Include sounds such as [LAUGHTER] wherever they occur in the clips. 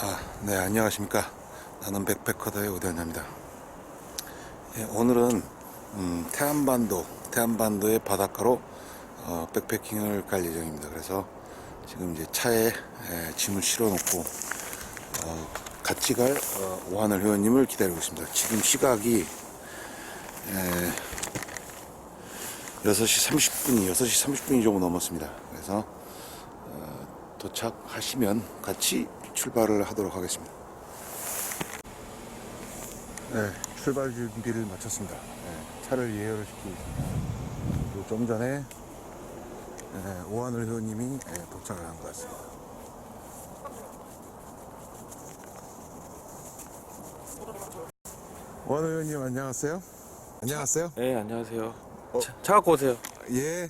아, 네, 안녕하십니까. 나는 백패커더의 오대현입니다. 예, 오늘은 음, 태안반도, 태안반도의 바닷가로 어, 백패킹을 갈 예정입니다. 그래서 지금 이제 차에 에, 짐을 실어 놓고 어, 같이 갈 어, 오하늘 회원님을 기다리고 있습니다. 지금 시각이 에, 6시 30분이 6시 30분이 조금 넘었습니다. 그래서 도착하시면 같이 출발을 하도록 하겠습니다. 네, 출발 준비를 마쳤습니다. 네, 차를 예열을 시키고 있습니다. 좀 전에 네, 오한을 회원님이 네, 도착을 한 것 같습니다. 오한을 회원님 안녕하세요. 안녕하세요. 네, 안녕하세요. 차, 차 갖고 오세요. 예.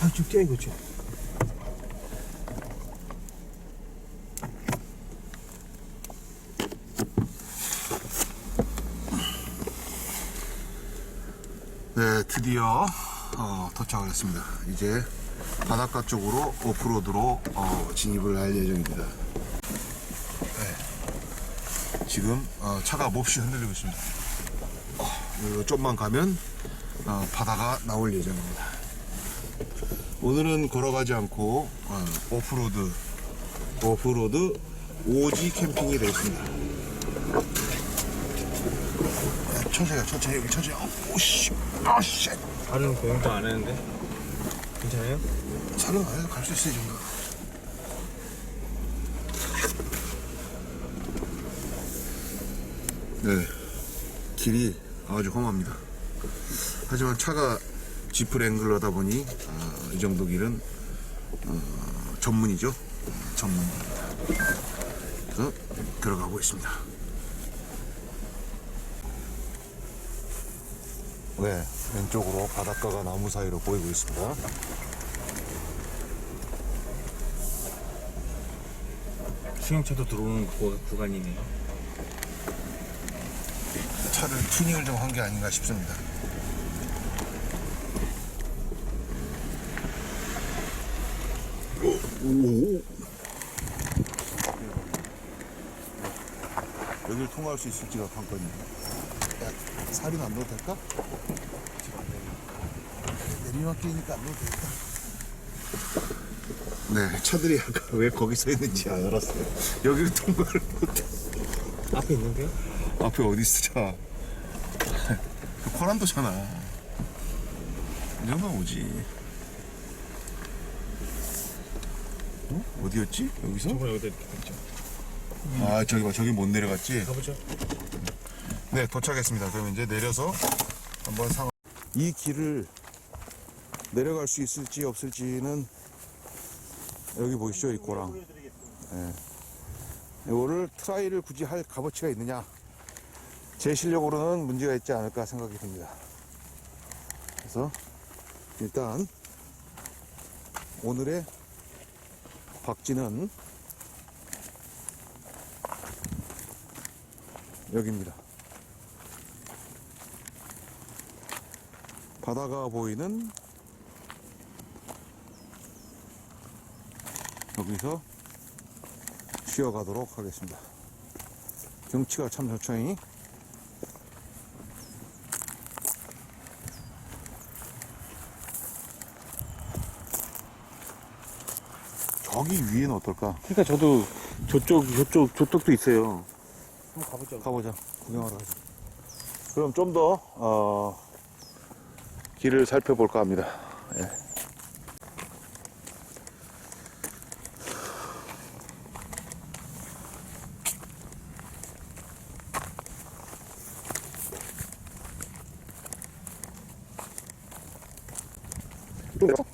아, 죽자 이거 죠 네, 드디어 어, 도착을 했습니다. 이제 바닷가 쪽으로 오프로드로 어, 진입을 할 예정입니다. 네, 지금 어, 차가 몹시 흔들리고 있습니다. 어, 좀만 가면 어, 바다가 나올 예정입니다. 오늘은 걸어가지 않고 어, 오프로드 오프로드 오지 캠핑이 되겠습니다. 천천히 가, 천천히 여기 천천히. 오씨, 아씨. 다른 고용도 안 했는데. 괜찮아요? 차는 안에서 갈수 있어 이 정도. 네, 길이 아주 험합니다. 하지만 차가 지프 랭글러다 보니 아, 이 정도 길은 어, 전문이죠. 어, 전문입니다. 그래서 들어가고 있습니다. 네, 왼쪽으로 바닷가가 나무 사이로 보이고 있습니다. 승용차도 들어오는 구, 구간이네요. 차를 튜닝을 좀 한 게 아닌가 싶습니다. 오. 여기를 통과할 수 있을지가 관건이네. 야, 살인 안 넣어도 될까? 내리막길이니까 안 넣어도 되겠다. 네, 차들이 아까 왜 거기 서 있는지 알았어요. 여기를 통과를 못해. 앞에 있는데요? 앞에 어디 있어 차? 그 코란도잖아. 이 정도면 오지. 어? 어디였지? 여기서? 저번 여기다 이렇게 있죠. 아 저기 봐 저기 못 내려갔지? 가보죠. 네 도착했습니다. 그럼 이제 내려서 한번 상황. 이 길을 내려갈 수 있을지 없을지는 여기 보이시죠 이 고랑. 네. 이거를 트라이를 굳이 할 값어치가 있느냐? 제 실력으로는 문제가 있지 않을까 생각이 듭니다. 그래서 일단 오늘의 박지는 여기입니다. 바다가 보이는 여기서 쉬어가도록 하겠습니다. 경치가 참 좋죠 잉. 저기 위에는 어떨까? 그러니까 저도 저쪽, 저쪽, 저쪽도 있어요. 한번 가보죠. 가보자. 구경하러 가자. 그럼 좀 더, 어, 길을 살펴볼까 합니다. 예. 여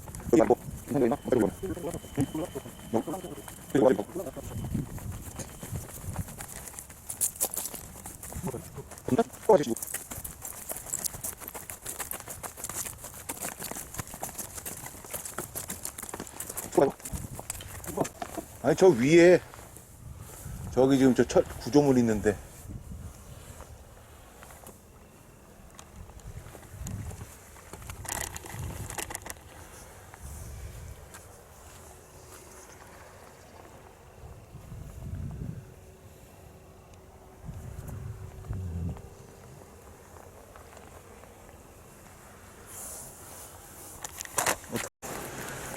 아니 저 위에 저기 지금 저 철 구조물 있는데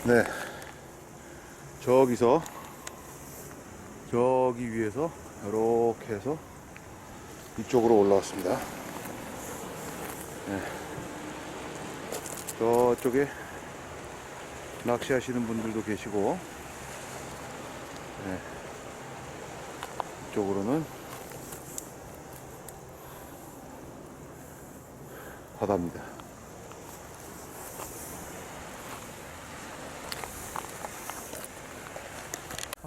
네. 저기서 저기 위에서 이렇게 해서 이쪽으로 올라왔습니다. 네. 저쪽에 낚시하시는 분들도 계시고 네. 이쪽으로는 바다입니다. 박질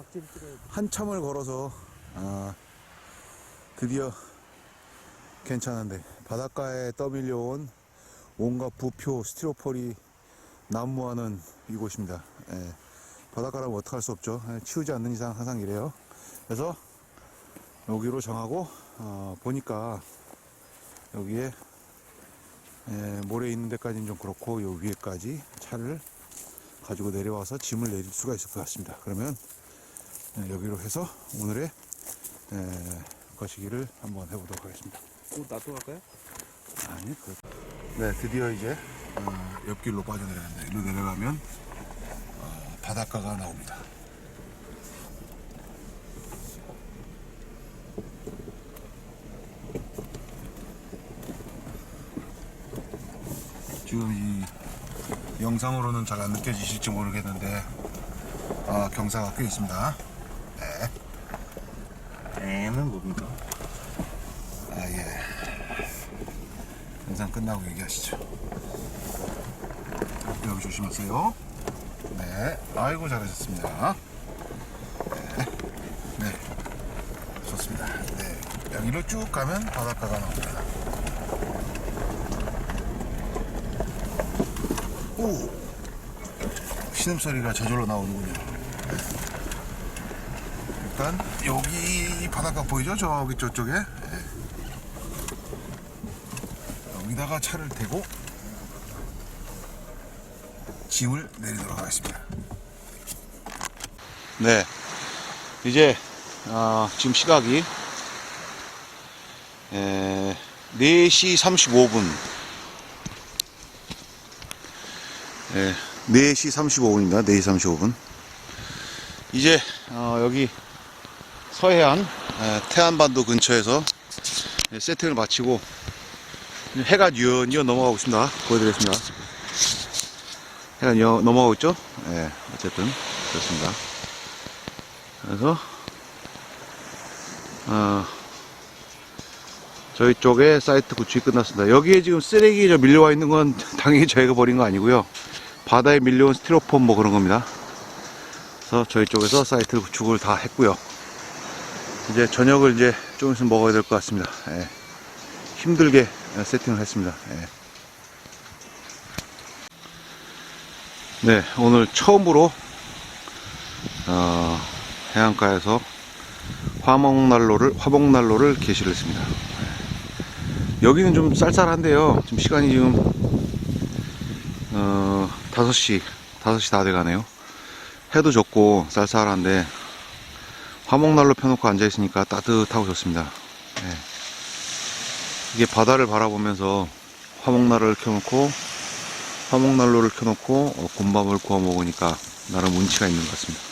찍어야 돼. 한참을 걸어서 아, 드디어 괜찮은데 바닷가에 떠밀려온 온갖 부표 스티로폴이 난무하는 이곳입니다. 예, 바닷가라면 어떡할 수 없죠. 예, 치우지 않는 이상 항상 이래요. 그래서 여기로 정하고 어, 보니까 여기에 예, 모래 있는 데까지는 좀 그렇고 요 위에까지 차를 가지고 내려와서 짐을 내릴 수가 있을 것 같습니다. 그러면 네, 여기로 해서 오늘의 에, 거시기를 한번 해보도록 하겠습니다. 또 놔둬 갈까요? 아니, 그... 네, 드디어 이제 어, 옆길로 빠져내려간다. 이리로 내려가면 어, 바닷가가 나옵니다. 지금 이 영상으로는 잘 안 느껴지실지 모르겠는데 아, 경사가 꽤 있습니다. 애는 뭡니까? 아, 예. 영상 끝나고 얘기하시죠. 여기 조심하세요. 네. 아이고, 잘하셨습니다. 네. 네. 좋습니다. 네. 여기로 쭉 가면 바닷가가 나옵니다. 오! 신음소리가 저절로 나오는군요. 네. 일단, 여기 바닷가 보이죠? 저기 저쪽에. 여기다가 차를 대고 짐을 내리도록 하겠습니다. 네, 이제 어, 지금 시각이 에, 4시 35분. 예, 4시 35분입니다. 4시 35분. 이제 어, 여기 서해안 에, 태안반도 근처에서 예, 세팅을 마치고 해가 뉘어 넘어가고 있습니다. 보여드리겠습니다. 해가 뉘어 넘어가고 있죠? 예, 어쨌든, 그렇습니다. 그래서, 어, 저희 쪽에 사이트 구축이 끝났습니다. 여기에 지금 쓰레기 저 밀려와 있는 건 [LAUGHS] 당연히 저희가 버린 거 아니고요. 바다에 밀려온 스티로폼 뭐 그런 겁니다. 그래서 저희 쪽에서 사이트 구축을 다 했고요. 이제 저녁을 이제 좀 있으면 먹어야 될 것 같습니다. 예. 힘들게 세팅을 했습니다. 예. 네, 오늘 처음으로 어, 해안가에서 화목난로를 화목난로를 게시를 했습니다. 예. 여기는 좀 쌀쌀한데요. 지금 시간이 지금 어, 5시 5시 다 돼가네요. 해도 좋고 쌀쌀한데 화목난로 펴놓고 앉아 있으니까 따뜻하고 좋습니다. 예. 이게 바다를 바라보면서 화목난로를 켜놓고 화목난로를 켜놓고 어, 곰밥을 구워 먹으니까 나름 운치가 있는 것 같습니다.